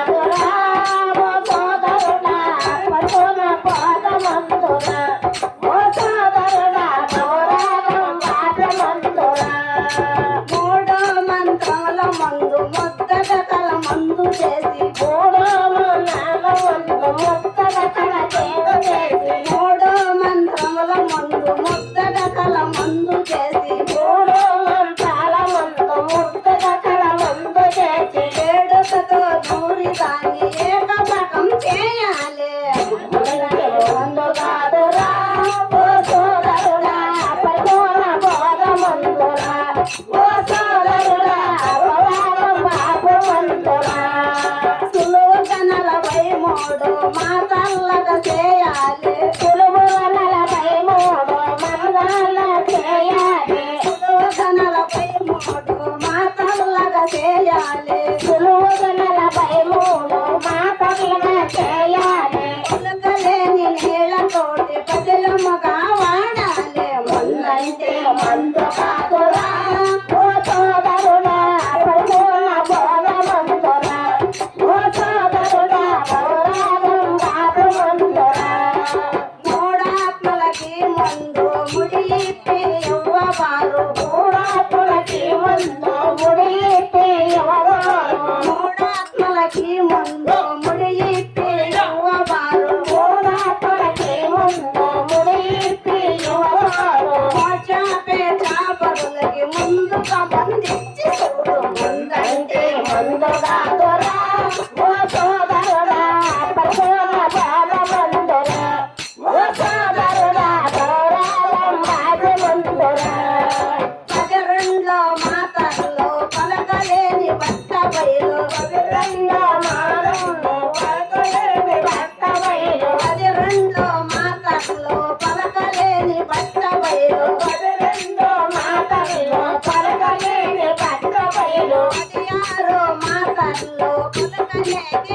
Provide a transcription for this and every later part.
i love you చేయాలి. సులువుగా నలభై మూడు మా కవిన చేయాలి ఉలకలేని వాడాలి. ముందైతే మందు కాదు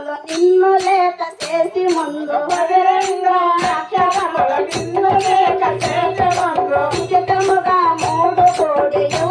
రక్షకములు నిన్ను లేక చేసి ముందు బహిరంగా రక్షకములు నిన్ను లేక చేసి ముందు. ఉచితముగా మూడు కోడి యువ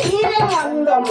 தீரம் வந்தோம்